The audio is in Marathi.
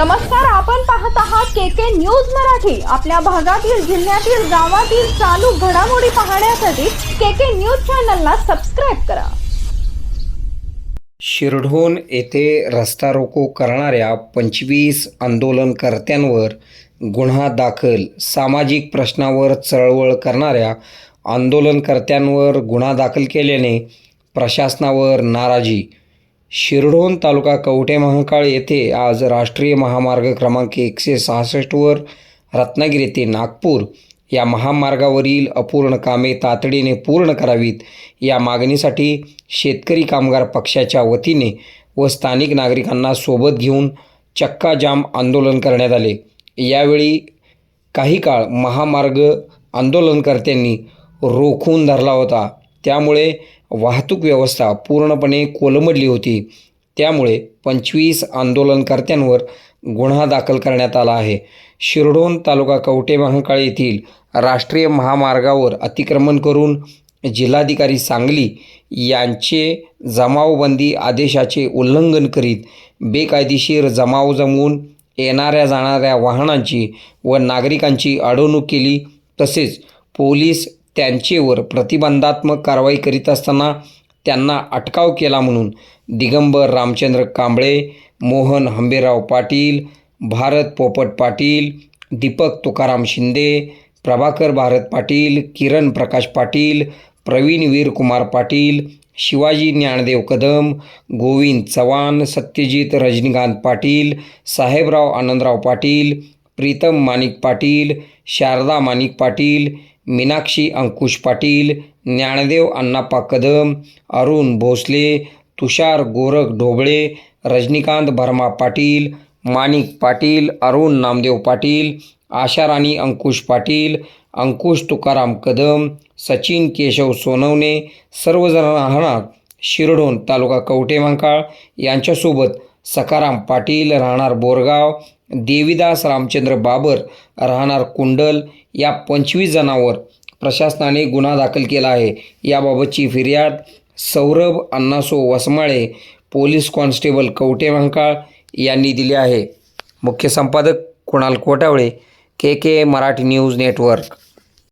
नमस्कार आपण पाहत आहात के के न्यूज मराठी. आपल्या भागातील जिल्ह्यातील गावातील चालू घडामोडी पाहण्यासाठी के के न्यूज चॅनलला सबस्क्राईब करा. शिरढोण येथे रस्ता रोको करणाऱ्या पंचवीस आंदोलनकर्त्यांवर गुन्हा दाखल. सामाजिक प्रश्नावर चळवळ करणाऱ्या आंदोलनकर्त्यांवर गुन्हा दाखल केल्याने प्रशासनावर नाराजी. शिरढोण तालुका कवठे महाकाळ येथे आज राष्ट्रीय महामार्ग क्रमांक एकशे सहासष्टवर रत्नागिरी ते नागपूर या महामार्गावरील अपूर्ण कामे तातडीने पूर्ण करावीत. या मागणीसाठी शेतकरी कामगार पक्षाच्या वतीने व स्थानिक नागरिकांना सोबत घेऊन चक्काजाम आंदोलन करण्यात आले. यावेळी काही काळ महामार्ग आंदोलनकर्त्यांनी रोखून धरला होता. त्यामुळे वाहतूक व्यवस्था पूर्णपणे कोलमडली होती. त्यामुळे पंचवीस आंदोलनकर्त्यांवर गुन्हा दाखल करण्यात आला आहे. शिरढोण तालुका कवटे महाकाळ येथील राष्ट्रीय महामार्गावर अतिक्रमण करून जिल्हाधिकारी सांगली यांचे जमावबंदी आदेशाचे उल्लंघन करीत बेकायदेशीर जमाव जमवून येणाऱ्या जाणाऱ्या वाहनांची व नागरिकांची अडवणूक केली. तसेच पोलीस त्यांचेवर प्रतिबंधात्मक कारवाई करीत असताना त्यांना अटकाव केला म्हणून दिगंबर रामचंद्र कांबळे मोहन हंबेराव पाटील भारत पोपट पाटील दीपक तुकाराम शिंदे प्रभाकर भारत पाटील किरण प्रकाश पाटील प्रवीण वीरकुमार पाटील शिवाजी ज्ञानदेव कदम गोविंद चव्हाण सत्यजित रजनीकांत पाटील साहेबराव आनंदराव पाटील प्रीतम माणिक पाटील शारदा माणिक पाटील मीनाक्षी अंकुश पाटील ज्ञानदेव अण्णाप्पा कदम अरुण भोसले तुषार गोरख ढोबळे रजनीकांत भरमा पाटील माणिक पाटील अरुण नामदेव पाटील आशाराणी अंकुश पाटील अंकुश तुकाराम कदम सचिन केशव सोनवणे सर्वजण राहणार शिरढोण तालुका कवटे महाकाळ यांच्यासोबत सकाराम पाटील राहणार बोरगाव. देवीदास रामचंद्र बाबर राहणार कुंडल या पंचवीस जणांवर प्रशासनाने गुन्हा दाखल केला आहे. याबाबतची फिर्याद सौरभ अण्णासो वसमाळे पोलीस कॉन्स्टेबल कवटे महाकाळ यांनी दिली आहे. मुख्य संपादक Kunal Kotawale K K Marathi news network.